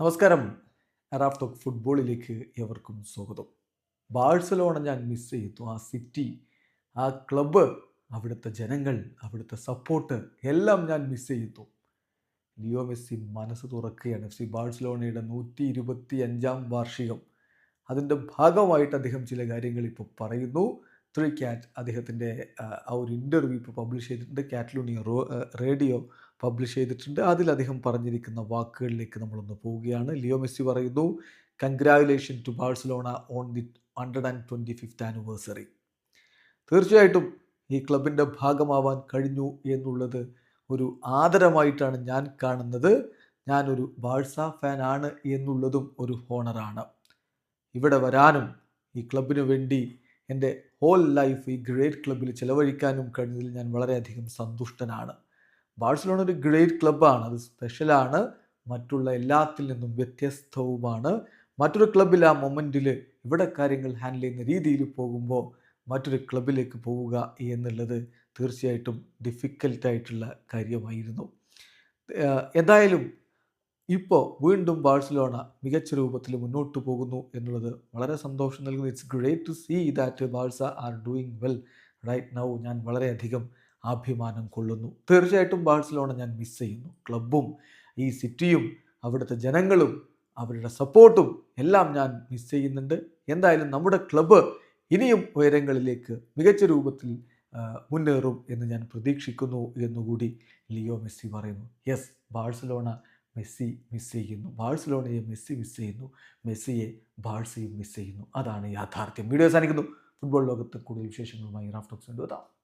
നമസ്കാരം. Raf talk ഫുട്ബോളിലേക്ക് എവർക്കും സ്വാഗതം. ബാഴ്സലോണ ഞാൻ മിസ് ചെയ്തു. ആ സിറ്റി ആ ക്ലബ്ബ് അവിടുത്തെ ജനങ്ങൾ അവിടുത്തെ സപ്പോർട്ട് എല്ലാം ഞാൻ മിസ് ചെയ്തു. ലിയോ മെസ്സി മനസ്സ് തുറക്കുകയാണ്. എഫ് സി ബാഴ്സലോണയുടെ നൂറ്റി ഇരുപത്തി അഞ്ചാം വാർഷികം. അതിന്റെ ഭാഗമായിട്ട് അദ്ദേഹം ചില കാര്യങ്ങൾ ഇപ്പോൾ പറയുന്നു. ത്രീ ക്യാറ്റ് അദ്ദേഹത്തിന്റെ ആ ഒരു ഇന്റർവ്യൂ ഇപ്പോൾ പബ്ലിഷ് ചെയ്തിട്ടുണ്ട്. കാറ്റലൂണിയ റോ റേഡിയോ പബ്ലിഷ് ചെയ്തിട്ടുണ്ട്. അതിൽ അദ്ദേഹം പറഞ്ഞിരിക്കുന്ന വാക്കുകളിലേക്ക് നമ്മളൊന്ന് പോവുകയാണ്. ലിയോ മെസ്സി പറയുന്നു congratulation to Barcelona on the hundred and twenty fifth anniversary തീർച്ചയായിട്ടും ഈ ക്ലബിന്റെ ഭാഗമാവാൻ കഴിഞ്ഞു എന്നുള്ളത് ഒരു ആദരമായിട്ടാണ് ഞാൻ കാണുന്നത്. ഞാനൊരു ബാഴ്സ ഫാൻ ആണ് എന്നുള്ളതും ഒരു ഹോണറാണ്. ഇവിടെ വരാനും ഈ ക്ലബിന് വേണ്ടി എന്റെ ഹോൾ ലൈഫ് ഈ ഗ്രേറ്റ് ക്ലബ്ബിൽ ചിലവഴിക്കാനും കഴിഞ്ഞതിൽ ഞാൻ വളരെയധികം സന്തുഷ്ടനാണ്. ബാഴ്സലോണ ഒരു ഗ്രേറ്റ് ക്ലബ്ബാണ് അത് സ്പെഷ്യലാണ് മറ്റുള്ള എല്ലാത്തിൽ നിന്നും വ്യത്യസ്തവുമാണ്. മറ്റൊരു ക്ലബ്ബിൽ ആ മൊമെന്റിൽ ഇവിടെ കാര്യങ്ങൾ ഹാൻഡിൽ ചെയ്യുന്ന രീതിയിൽ പോകുമ്പോൾ മറ്റൊരു ക്ലബിലേക്ക് പോവുക എന്നുള്ളത് തീർച്ചയായിട്ടും ഡിഫിക്കൽട്ടായിട്ടുള്ള കാര്യമായിരുന്നു. എന്തായാലും ഇപ്പോൾ വീണ്ടും ബാഴ്സലോണ മികച്ച രൂപത്തിൽ മുന്നോട്ട് പോകുന്നു എന്നുള്ളത് വളരെ സന്തോഷം നൽകുന്നു. It's great to see that Barca are doing well right now ഞാൻ വളരെയധികം അഭിമാനം കൊള്ളുന്നു. തീർച്ചയായിട്ടും ബാഴ്സലോണ ഞാൻ മിസ് ചെയ്യുന്നു. ക്ലബും ഈ സിറ്റിയും അവിടുത്തെ ജനങ്ങളും അവരുടെ സപ്പോർട്ടും എല്ലാം ഞാൻ മിസ് ചെയ്യുന്നുണ്ട്. എന്തായാലും നമ്മുടെ ക്ലബ് ഇനിയും ഉയരങ്ങളിലേക്ക് മികച്ച രൂപത്തിൽ മുന്നേറും എന്ന് ഞാൻ പ്രതീക്ഷിക്കുന്നു എന്നുകൂടി ലിയോ മെസ്സി പറയുന്നു. യെസ് ബാഴ്സലോണ മെസ്സി മിസ് ചെയ്യുന്നു. ബാഴ്സലോണയെ മെസ്സി മിസ് ചെയ്യുന്നു. മെസ്സിയെ ബാഴ്സയും മിസ് ചെയ്യുന്നു. അതാണ് യാഥാർത്ഥ്യം. വീഡിയോ അവസാനിക്കുന്നു. ഫുട്ബോൾ ലോകത്ത് കൂടുതൽ വിശേഷങ്ങളുമായി റാഫ്റ്റോക്സ് കൊണ്ടുവരാം.